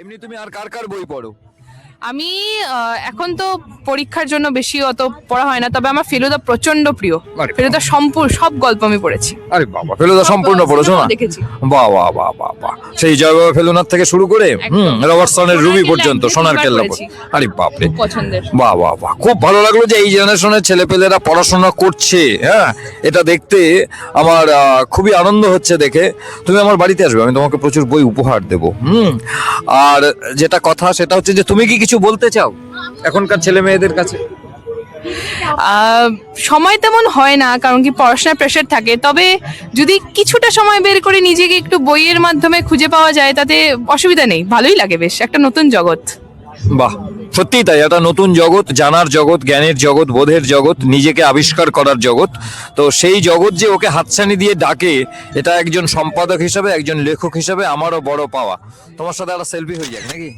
এমনি তুমি আর কার কার বই পড়ো? আমি এখন তো পরীক্ষার জন্য বেশি অত পড়া হয় না তবে আমার ফেলুদা প্রচণ্ড প্রিয়। ফেলুদা সম্পূর্ণ সব গল্প আমি পড়েছি। আরে বাবা ফেলুদা সম্পূর্ণ পড়েছো না? দেখেছি। বাহ বাহ বাহ বাহ বাহ। সেই জয় বাবা ফেলুনার থেকে শুরু করে হুম রবার্টসনের রুবি পর্যন্ত সোনার কেল্লা। আরে খুব পছন্দের। বাহ বাহ বাহ। খুব ভালো লাগল যে এই জেনারেশনের ছেলেপেলেরা পড়াশোনা করছে হ্যাঁ? এটা দেখতে আমার খুবই আনন্দ হচ্ছে দেখে। তুমি আমার বাড়িতে আসবে আমি তোমাকে প্রচুর বই উপহার দেব হুম? আর যেটা কথা সেটা হচ্ছে যে তুমি কি কিছু বলতে চাও এখনকার ছেলে মেয়েদের কাছে? সময় তেমন হয় না কারণ কি পড়াশোনার প্রেশার থাকে। তবে যদি কিছুটা সময় বের করে নিজেকে একটু বইয়ের মাধ্যমে খুঁজে পাওয়া যায় তাতে অসুবিধা নেই ভালোই লাগে বেশ একটা নতুন জগৎ। বাহ সত্যিই তাই একটা নতুন জগৎ জানার জগৎ জ্ঞানের জগৎ বোধের জগৎ নিজেকে আবিষ্কার করার জগৎ। তো সেই জগৎ যে ওকে হাতছানি দিয়ে ডাকে এটা একজন সম্পাদক হিসাবে একজন লেখক হিসাবে আমারও বড় পাওয়া। তোমার সাথে একটা সেলফি হয়ে যাক নাকি?